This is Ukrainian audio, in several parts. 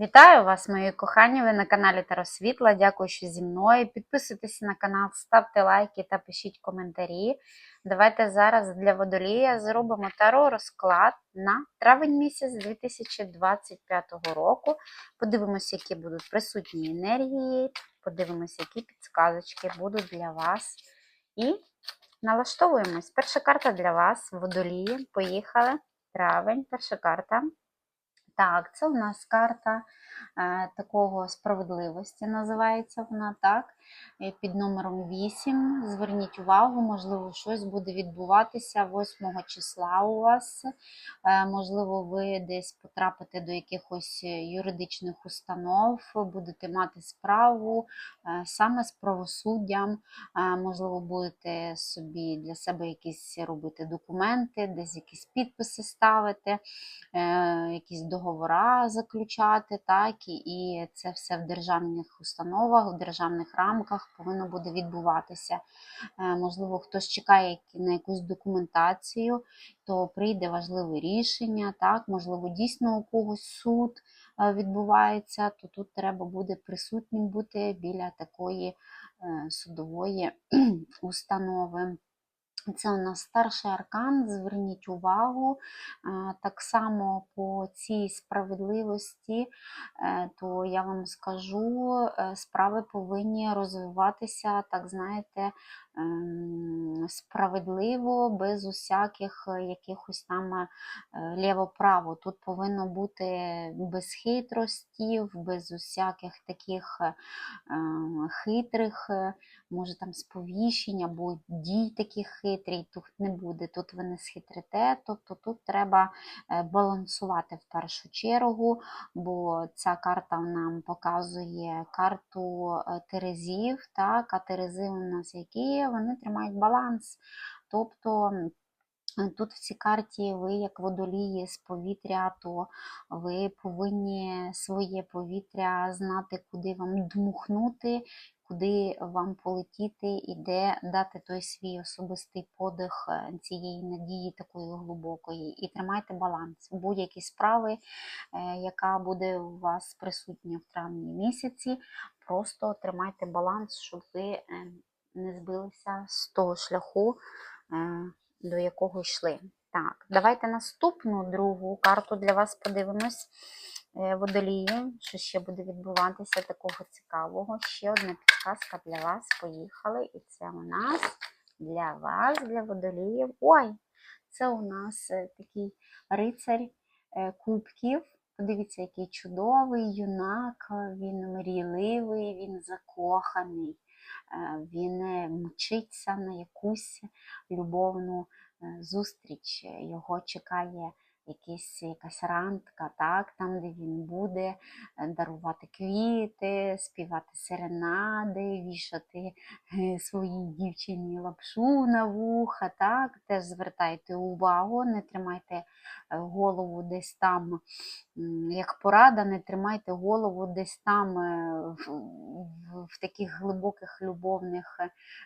Вітаю вас, мої кохані! Ви на каналі Таро Світла. Дякую, що зі мною. Підписуйтесь на канал, ставте лайки та пишіть коментарі. Давайте зараз для водолія зробимо таро розклад на травень місяць 2025 року. Подивимося, які будуть присутні енергії, подивимося, які підсказочки будуть для вас. І налаштовуємось. Перша карта для вас, водолії. Поїхали. Травень, перша карта. Так, це у нас карта такого справедливості, називається вона так. е, Під номером 8. Зверніть увагу, можливо, щось буде відбуватися 8 числа у вас. Е, можливо, ви десь потрапите до якихось юридичних установ, будете мати справу е, саме з правосуддям. Е, можливо, будете собі для себе якісь робити документи, десь якісь підписи ставити е, якісь договори заключати, так, і- і це все в державних установах, в державних рамках повинно буде відбуватися. Е, Можливо, хтось чекає на якусь документацію, то прийде важливе рішення, так, можливо, дійсно у когось суд е, відбувається, то тут треба буде присутнім бути біля такої е, судової установи. Це у нас старший аркан, зверніть увагу. Е, Так само по цій справедливості, е, то я вам скажу, е, справи повинні розвиватися, так знаєте, ем, справедливо, без усяких якихось там ліво-право. Тут повинно бути без хитростів, без усяких таких е, е, хитрих, може там сповіщень або дій таких хитрій, тут не буде, тут ви не схитрите, тобто тут треба е, балансувати в першу чергу, бо ця карта нам показує карту е, терезів, так, а терези у нас які? Вони тримають баланс. Тобто Тут в цій карті ви, як водолії з повітря, то ви повинні своє повітря знати, куди вам дмухнути, куди вам полетіти і де дати той свій особистий подих е, цієї надії такої глибокої. І тримайте баланс будь-якій справи, е, яка буде у вас присутня в травні місяці. Просто тримайте баланс, щоб ви е, не збилися з того шляху, до якого йшли. Так, давайте наступну другу карту для вас подивимось. Водолії, що ще буде відбуватися такого цікавого. Ще одна підказка для вас. Поїхали. І це у нас для вас, для водоліїв. Ой, це у нас е, такий рицарь е, кубків. Подивіться, який чудовий юнак, він мрійливий, він закоханий, е, він мчиться на якусь любовну зустріч. Його чекає якийсь, якась рантка, так, там, де він буде е, дарувати квіти, співати серенади, вішати е, своїй дівчині лапшу на вуха. Так, теж звертайте увагу, не тримайте е, голову десь там, як порада, не тримайте голову десь там е, в, таких глибоких любовних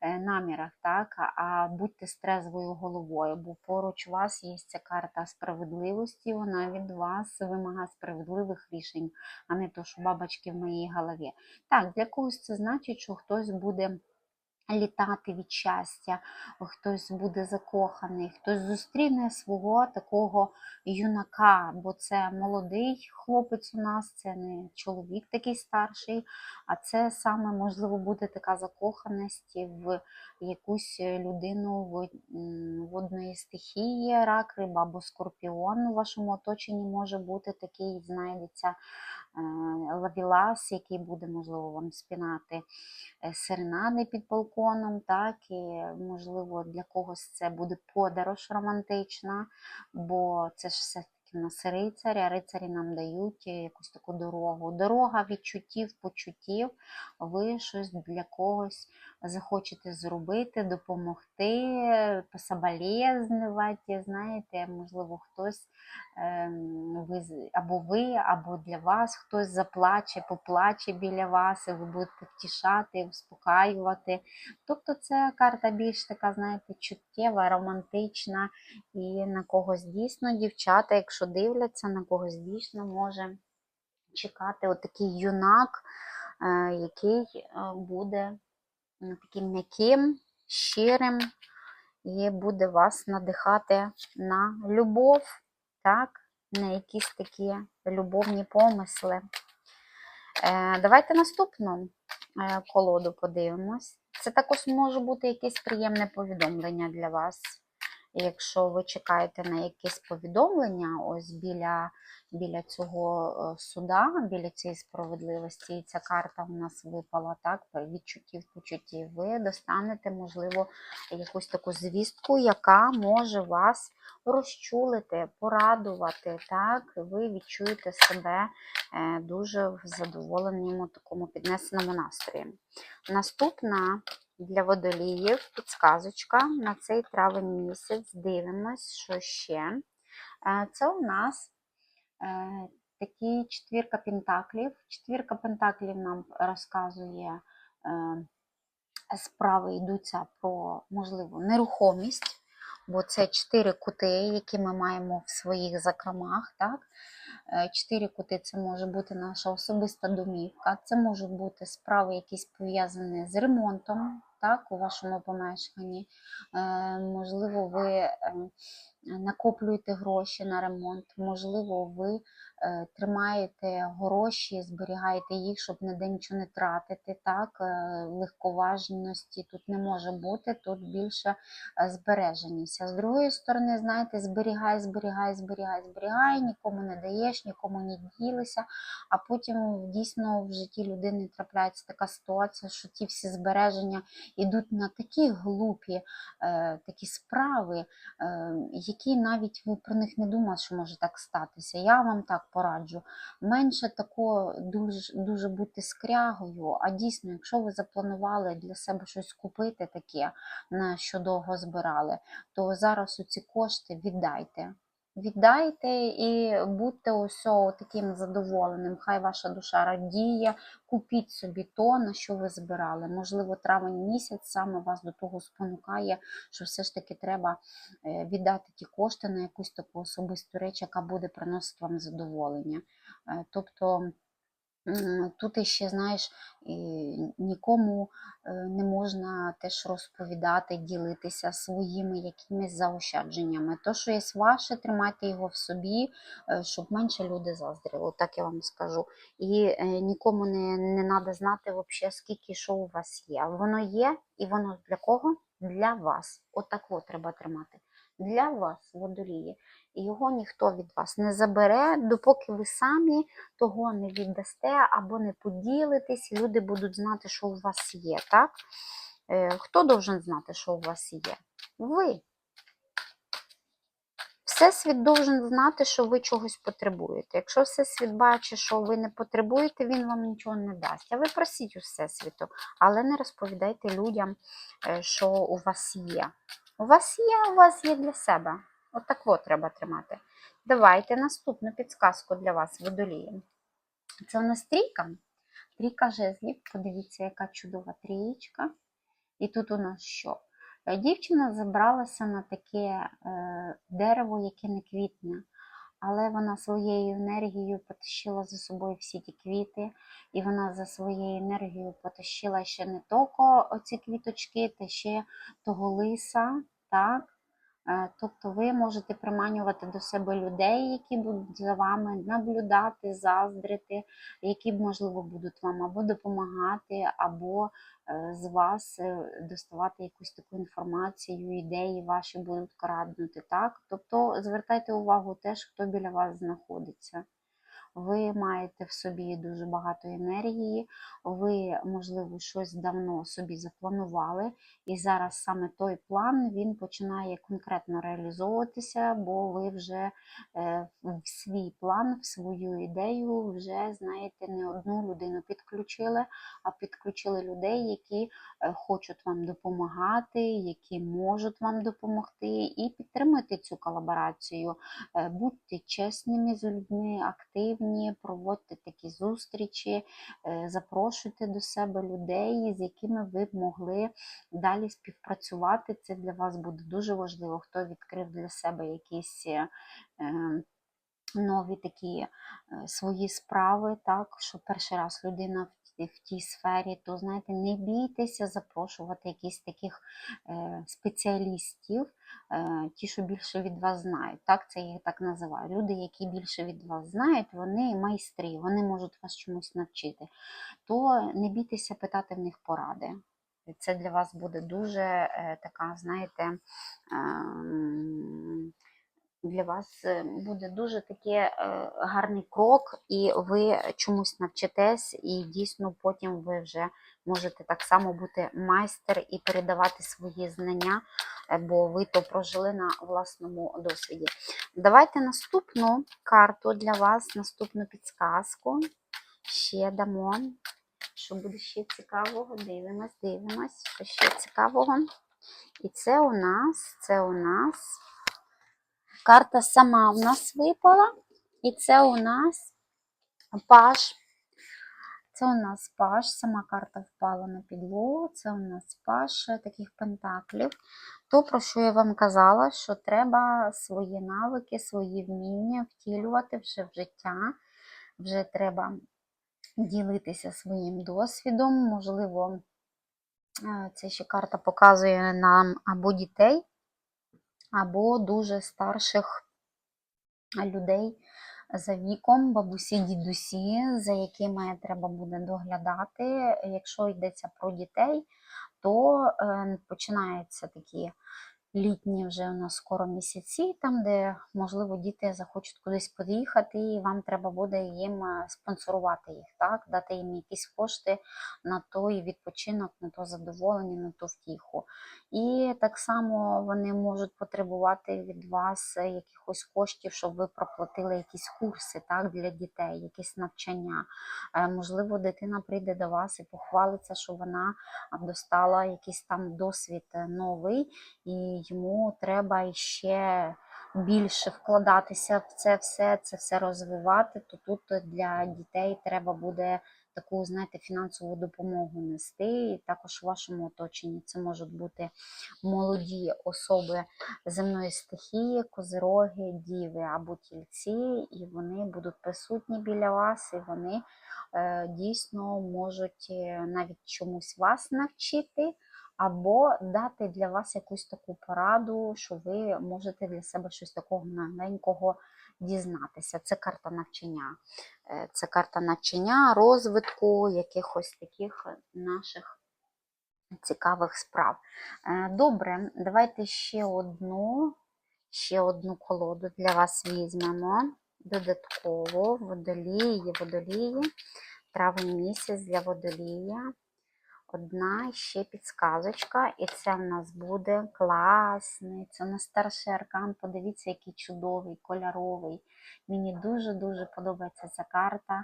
е, намірах, так, а- будьте з головою, бо поруч вас є ця карта справедливості, вона від вас вимагає справедливих рішень, а не то, що бабочки в моїй голові. Так, для когось це значить, що хтось буде літати від щастя, хтось буде закоханий, хтось зустріне свого такого юнака, бо це молодий хлопець у нас, це не чоловік такий старший, а це саме, можливо, буде така закоханість в якусь людину водної стихії, рак, риба або скорпіон у вашому оточенні може бути такий, знайдеться лавілас, який буде, можливо, вам спінати е, серенади під балконом, так, і, можливо, для когось це буде подорож романтична, бо це ж все-таки в нас рицарі, а рицарі нам дають е, якусь таку дорогу. Дорога відчуттів, почуттів, ви щось для когось захочете зробити, допомогти, пособолезнувати, знаєте, можливо, хтось ем, ви, або ви, або для вас хтось заплаче, поплаче біля вас, і ви будете втішати, успокаювати. Тобто це карта більш така, знаєте, чуттєва, романтична, і на когось дійсно, дівчата, якщо дивляться, на когось дійсно може чекати отакий юнак, е, який е, буде таким м'яким, щирим і буде вас надихати на любов, так? на якісь такі любовні помисли. Е, Давайте наступну е, колоду подивимось. Це також може бути якесь приємне повідомлення для вас. Якщо ви чекаєте на якесь повідомлення, ось біля, біля цього е, суда, біля цієї справедливості, і ця карта у нас випала, так, відчуттів, почуттів, ви достанете, можливо, якусь таку звістку, яка може вас розчулити, порадувати, так, ви відчуєте себе е, дуже в задоволеному такому піднесеному настрої. Наступна для водоліїв підсказочка на цей травень місяць. Дивимось, що ще. Е, Це у нас е, такі четвірка пентаклів. Четвірка пентаклів нам розказує, е, справи йдуться про, можливо, нерухомість, бо це чотири кути, які ми маємо в своїх закромах. так? Е, Чотири кути це може бути наша особиста домівка, це можуть бути справи, якісь пов'язані з ремонтом так, у вашому помешканні. Е, Можливо, ви е, накоплюєте гроші на ремонт, можливо, ви е, тримаєте гроші, зберігаєте їх, щоб ніде нічого не тратити. Так? Легковажності тут не може бути, тут більше збереженість. А з другої сторони, знаєте, зберігай, зберігай, зберігай, зберігай, нікому не даєш, нікому не ділися, а потім дійсно в житті людини трапляється така ситуація, що ті всі збереження йдуть на такі глупі е, такі справи, е, які навіть ви про них не думали, що може так статися. Я вам так пораджу. Менше такого дуже, дуже бути скрягою, а дійсно, якщо ви запланували для себе щось купити таке, на що довго збирали, то зараз ці кошти віддайте. Віддайте і будьте усього таким задоволеним. Хай ваша душа радіє, купіть собі то, на що ви збирали. Можливо, травень місяць саме вас до того спонукає, що все ж таки треба е, віддати ті кошти на якусь таку особисту реч, яка буде приносити вам задоволення. Е, Тобто тут іще, знаєш, нікому е, не можна теж розповідати, ділитися своїми якимись заощадженнями. То, що є ваше, тримайте його в собі, е, щоб менше люди заздрили, так я вам скажу. І е, нікому не, не треба знати, вообще, скільки що у вас є. Воно є, і воно для кого? Для вас. Отак от треба тримати. Для вас, водолії. І його ніхто від вас не забере, допоки ви самі того не віддасте або не поділитесь, люди будуть знати, що у вас є. Так? Е, Хто должен знати, що у вас є? Ви. Всесвіт должен знати, що ви чогось потребуєте. Якщо Всесвіт бачить, що ви не потребуєте, він вам нічого не дасть. А ви просіть у Всесвіту, але не розповідайте людям, е, що у вас є. У вас є, у вас є для себе. Отак от треба тримати. Давайте наступну підсказку для вас, водолії. Це у нас трійка. Трійка жезлів. Подивіться, яка чудова трієчка. І тут у нас що? Е, Дівчина забралася на таке е, дерево, яке не квітне, але вона своєю енергією потащила за собою всі ті квіти, і вона за своєю енергією потащила ще не тільки оці квіточки, та ще того лиса. Так? Е, Тобто ви можете приманювати до себе людей, які будуть за вами наблюдати, заздрити, які, можливо, будуть вам або допомагати, або е, з вас е, доставати якусь таку інформацію, ідеї ваші будуть краднути. Так? Тобто звертайте увагу теж, хто біля вас знаходиться. Ви маєте в собі дуже багато енергії, ви, можливо, щось давно собі запланували, і зараз саме той план він починає конкретно реалізовуватися, бо ви вже е, в свій план, в свою ідею вже знаєте, не одну людину підключили, а підключили людей, які е, хочуть вам допомагати, які можуть вам допомогти, і підтримуйте цю колаборацію. Е, Будьте чесними з людьми, активні, проводьте такі зустрічі, е, запрошуйте до себе людей, з якими ви б могли далі співпрацювати. Це для вас буде дуже важливо, хто відкрив для себе якісь. Нові такі е, свої справи, так, що перший раз людина в, тій сфері, то знаєте, не бійтеся запрошувати якісь таких е, спеціалістів, е, ті, що більше від вас знають. Так, це я їх так називаю. Люди, які більше від вас знають, вони майстри, вони можуть вас чомусь навчити. То не бійтеся питати в них поради. Це для вас буде дуже така, знаєте, ем, для вас е, буде дуже такий е, гарний крок, і ви чомусь навчитесь, і дійсно потім ви вже можете так само бути майстер і передавати свої знання, е, бо ви то прожили на власному досвіді. Давайте наступну карту для вас, наступну підсказку. Ще дамо. Що буде ще цікавого? Дивимось, дивимось, що ще цікавого. І це у нас, це у нас карта сама в нас випала. І це у нас паш. Це у нас паш, сама карта впала на підлогу. Це у нас паш таких пентаклів. То, про що я вам казала, що треба свої навики, свої вміння втілювати вже в життя. Вже треба ділитися своїм досвідом. Можливо, е, це ще карта показує нам або дітей, або дуже старших людей за віком, бабусі, дідусі, за якими треба буде доглядати. Якщо йдеться про дітей, то е, починаються такі літні вже у нас скоро місяці, там, де, можливо, діти захочуть кудись поїхати, і вам треба буде їм е, спонсорувати їх, так? дати їм якісь кошти на той відпочинок, на то задоволення, на ту втіху. І так само вони можуть потребувати від вас е, якихось коштів, щоб ви проплатили якісь курси так, для дітей, якісь навчання. Е, Можливо, дитина прийде до вас і похвалиться, що вона достала якийсь там досвід новий, і йому треба ще більше вкладатися в це все, це все розвивати. То тут для дітей треба буде таку, знаєте, фінансову допомогу нести. І також в вашому оточенні це можуть бути молоді особи земної стихії, козироги, діви або тільці, і вони будуть присутні біля вас, і вони е, дійсно можуть е, навіть чомусь вас навчити. Або дати для вас якусь таку пораду, що ви можете для себе щось такого маленького дізнатися. Це карта навчання. Е, Це карта навчання, розвитку якихось таких наших цікавих справ. Е, Добре, давайте ще одну, ще одну колоду для вас візьмемо. Додатково водолії, водолії, травень місяць для водолія. Одна ще підсказочка, і це в нас буде класний. Це у старший аркан. Подивіться, який чудовий, кольоровий. Мені дуже-дуже подобається ця карта.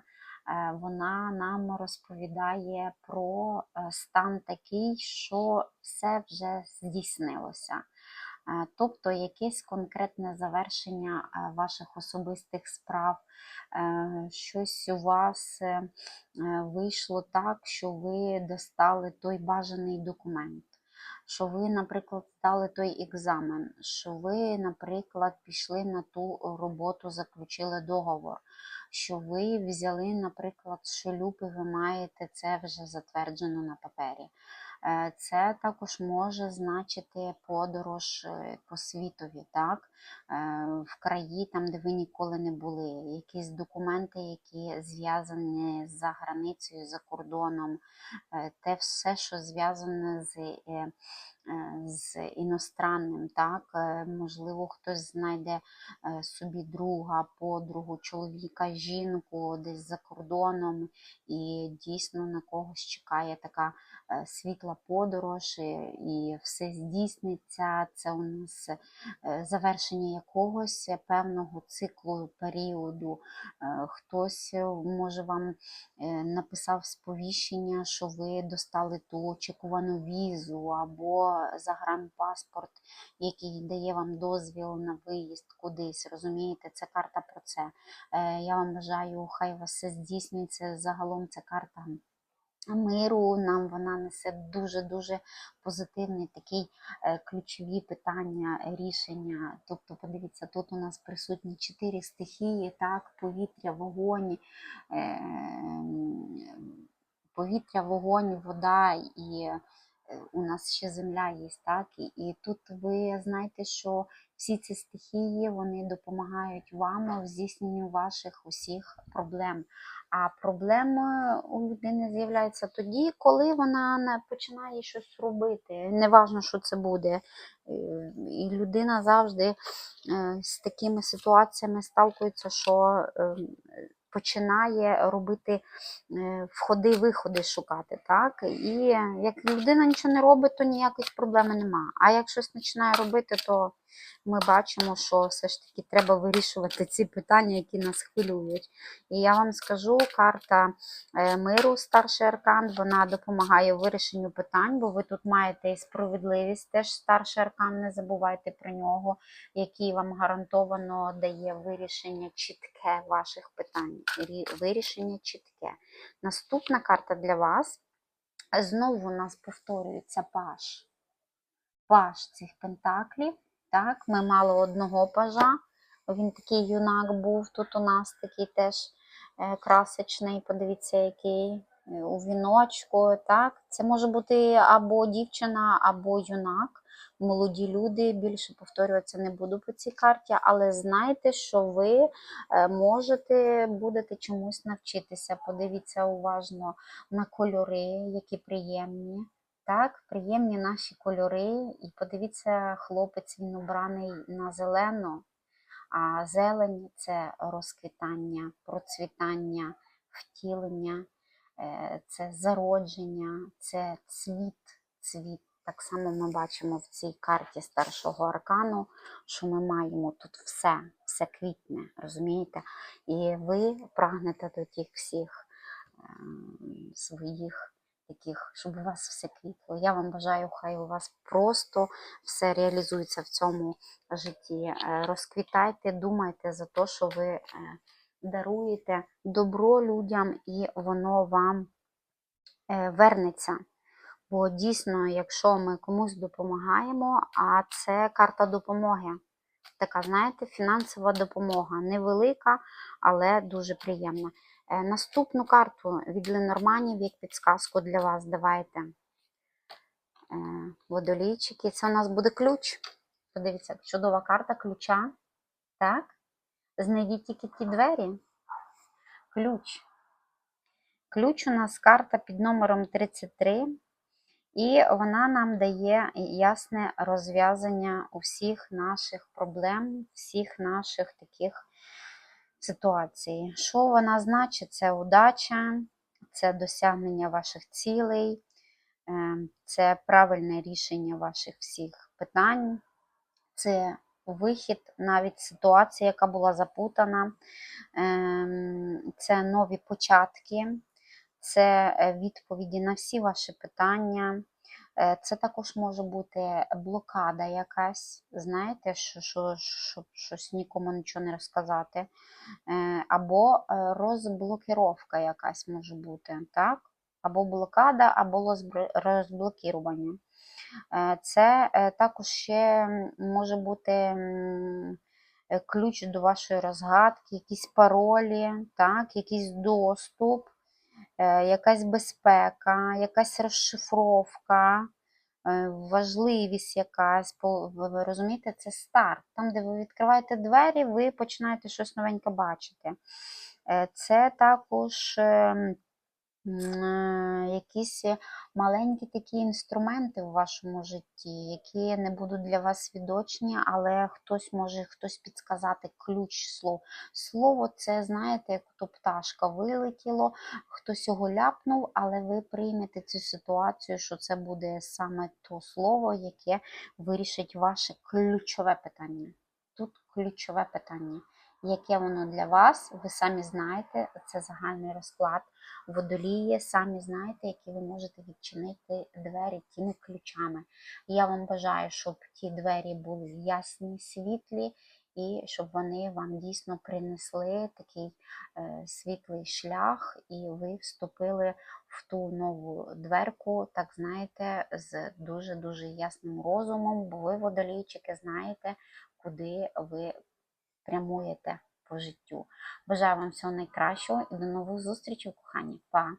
Е, Вона нам розповідає про е, стан такий, що все вже здійснилося. Тобто якесь конкретне завершення ваших особистих справ, е, щось у вас е, е, вийшло так, що ви достали той бажаний документ, що ви, наприклад, здали той екзамен, що ви, наприклад, пішли на ту роботу, заключили договор, що ви взяли, наприклад, шлюб і ви маєте це вже затверджено на папері. Е, Це також може значити подорож е, по світові, так? Е, в краї, там, де ви ніколи не були, якісь документи, які зв'язані за границею, за кордоном, те все, що зв'язане з, з іностранним, так? Е, Можливо, хтось знайде е, собі друга, подругу, чоловіка, жінку десь за кордоном, і дійсно на когось чекає така е, світла подорож, і, все здійсниться. Це у нас е, завершення якогось певного циклу періоду. Е, Хтось е, може вам е, написав сповіщення, що ви достали ту очікувану візу або загранпаспорт, який дає вам дозвіл на виїзд кудись. Розумієте, це карта про це. Е, Я вам бажаю, хай вас все здійснюється. Загалом це карта миру. Нам вона несе дуже-дуже позитивний такий е, ключові питання, рішення. Тобто, подивіться, тут у нас присутні чотири стихії, так, повітря, вогонь, е, повітря, вогонь, вода і у нас ще земля є, так? І, і тут ви знаєте, що всі ці стихії вони допомагають вам в здійсненню ваших усіх проблем. А проблеми у людини з'являються тоді, коли вона починає щось робити. Неважно, що це буде. Е, І людина завжди е, з такими ситуаціями сталкується, що е, починає робити е, входи-виходи шукати. Так? І як людина нічого не робить, то ніякої проблеми немає. А як щось починає робити, то ми бачимо, що все ж таки треба вирішувати ці питання, які нас хвилюють. І я вам скажу, карта е, миру, старший аркан, вона допомагає вирішенню питань, бо ви тут маєте і справедливість, теж старший аркан, не забувайте про нього, який вам гарантовано дає вирішення чітке ваших питань. Вирішення чітке. Наступна карта для вас. Знову у нас повторюється паш. Паш цих пентаклів. Так, ми мали одного пажа. Він такий юнак був. Тут у нас такий теж е, красочний. Подивіться, який е, у віночку. Так, це може бути або дівчина, або юнак. Молоді люди. Більше повторюватися не буду по цій карті, але знайте, що ви е, можете будете чомусь навчитися. Подивіться уважно на кольори, які приємні. Так, приємні наші кольори. І подивіться, хлопець він обраний на зелено, а зелень це розквітання, процвітання, втілення, е, це зародження, це цвіт, цвіт. Так само ми бачимо в цій карті старшого аркану, що ми маємо тут все, все квітне, розумієте? І ви прагнете до тих всіх ем, своїх таких, щоб у вас все квітло. Я вам бажаю, хай у вас просто все реалізується в цьому житті. Е, Розквітайте, думайте за те, що ви е, даруєте добро людям, і воно вам е, вернеться. Бо дійсно, якщо ми комусь допомагаємо, а це карта допомоги. Така, знаєте, фінансова допомога. Невелика, але дуже приємна. Е, Наступну карту від Ленорманів, як підсказку для вас, давайте. Е, Водолійчики. Це у нас буде ключ. Подивіться, чудова карта ключа. Так? Знайдіть тільки ті двері. Ключ. Ключ у нас карта під номером 33. І вона нам дає ясне розв'язання усіх наших проблем, всіх наших таких ситуацій. Що вона значить? Це удача, це досягнення ваших цілей, е, це правильне рішення ваших всіх питань, це вихід навіть ситуації, яка була запутана, Ем, це нові початки, це е, відповіді на всі ваші питання. Е, Це також може бути блокада якась, знаєте, що, що, що, щось нікому нічого не розказати. Е, Або е, розблокіровка якась може бути, так? Або блокада, або розблокірування. Це також ще може бути ключ до вашої розгадки, якісь паролі, так, якийсь доступ, якась безпека, якась розшифровка, е, важливість якась. Ви розумієте, це старт. Там, де ви відкриваєте двері, ви починаєте щось новеньке бачити. Е, Це також. Е, якісь маленькі такі інструменти в вашому житті, які не будуть для вас свідочні, але хтось може хтось підсказати ключ слов. Слово це, знаєте, як то пташка вилетіло, хтось його ляпнув, але ви приймете цю ситуацію, що це буде саме то слово, яке вирішить ваше ключове питання. Тут ключове питання. Яке воно для вас, ви самі знаєте, це загальний розклад водолії, самі знаєте, які ви можете відчинити двері тими ключами. Я вам бажаю, щоб ті двері були ясні, світлі, і щоб вони вам дійсно принесли такий е, світлий шлях, і ви вступили в ту нову дверку, так знаєте, з дуже-дуже ясним розумом, бо ви, водолійчики, знаєте, куди ви прямуєте по життю. Бажаю вам всього найкращого і до нових зустрічей, кохані. Па!